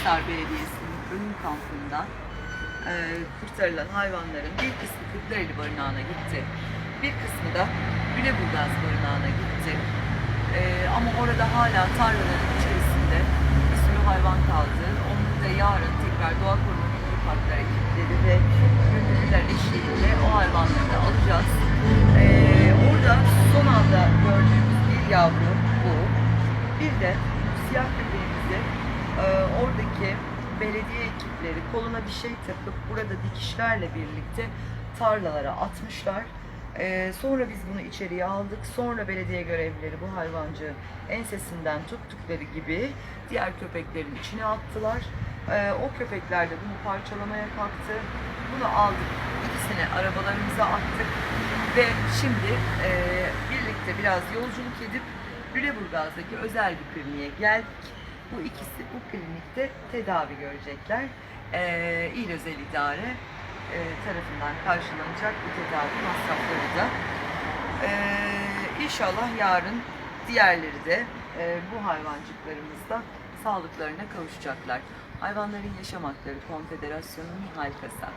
Akhisar Belediyesi'nin ölüm kampında e, kurtarılan hayvanların bir kısmı Kırklareli Barınağı'na gitti. Bir kısmı da Güleburgaz Barınağı'na gitti. E, ama orada hala tarlaların içerisinde bir sürü hayvan kaldı. Onları da yarın tekrar Doğa Koruma Milli Parklar ekipleri ve gönüllüler eşliğinde o hayvanları da alacağız. E, orada son anda gördüğümüz bir yavru bu. Bir de siyah oradaki belediye ekipleri koluna bir şey takıp burada dikişlerle birlikte tarlalara atmışlar. E, sonra biz bunu içeriye aldık. Sonra belediye görevlileri bu hayvancı ensesinden tuttukları gibi diğer köpeklerin içine attılar. E, o köpekler de bunu parçalamaya kalktı. Bunu aldık. ikisini arabalarımıza attık. Ve şimdi e, birlikte biraz yolculuk edip Lüleburgaz'daki özel bir kliniğe geldik. Bu ikisi bu klinikte tedavi görecekler. Ee, İl Özel İdare e, tarafından karşılanacak bu tedavi masrafları da. Ee, inşallah yarın diğerleri de e, bu hayvancıklarımız da sağlıklarına kavuşacaklar. Hayvanların Yaşam Hakları Konfederasyonu'nun Nihal Kasa.